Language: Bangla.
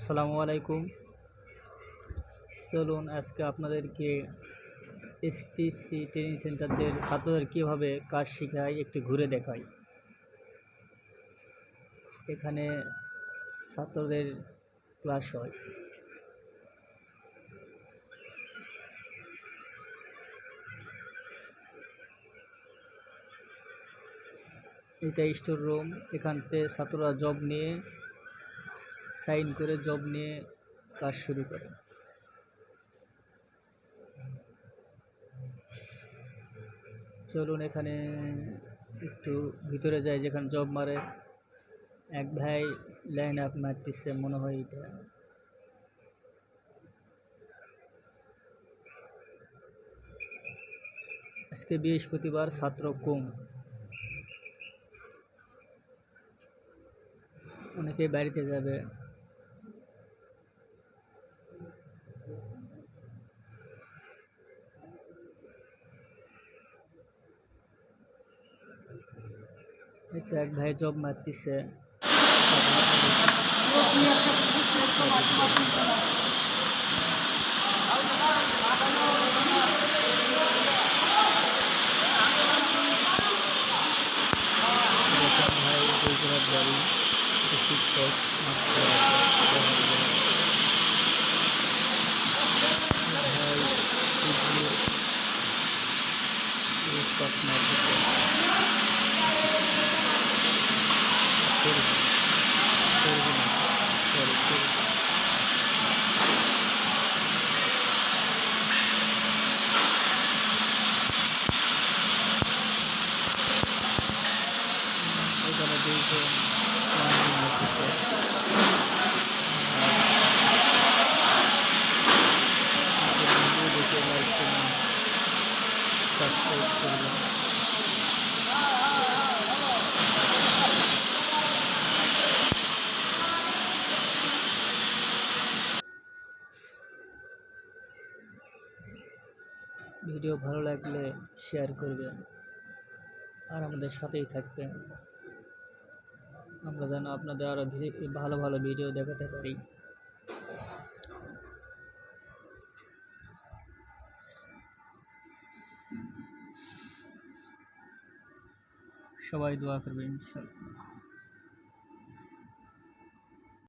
আসসালামু আলাইকুম। চলুন আজকে আপনাদেরকে এসটিসি ট্রেনিং সেন্টারদের ছাত্রদের কীভাবে কাজ শেখায় একটু ঘুরে দেখাই। এখানে ছাত্রদের ক্লাস হয়। এটা স্টোর রুম, এখানতে ছাত্ররা জব নিয়ে সাইন করে জব নিয়ে কাজ শুরু করে। চলুন এখানে একটু ভিতরে যাই, যেখানে জব মারে। এক ভাই লাইন আপ মারতেছে, মনে হয় এটা। আজকে বৃহস্পতিবার, ছাত্র কম। অনেকে বাড়িতে যাবে। এটা এক ভাই জব মারতেছে দেখেন ভাই ভিডিও ভালো লাগলে শেয়ার করবেন আর আমাদের সাথেই থাকবেন। আমরা যেন আপনাদের আরও ভালো ভালো ভিডিও দেখাতে পারি। সবাই দোয়া করবেন, ইনশাল্লাহ।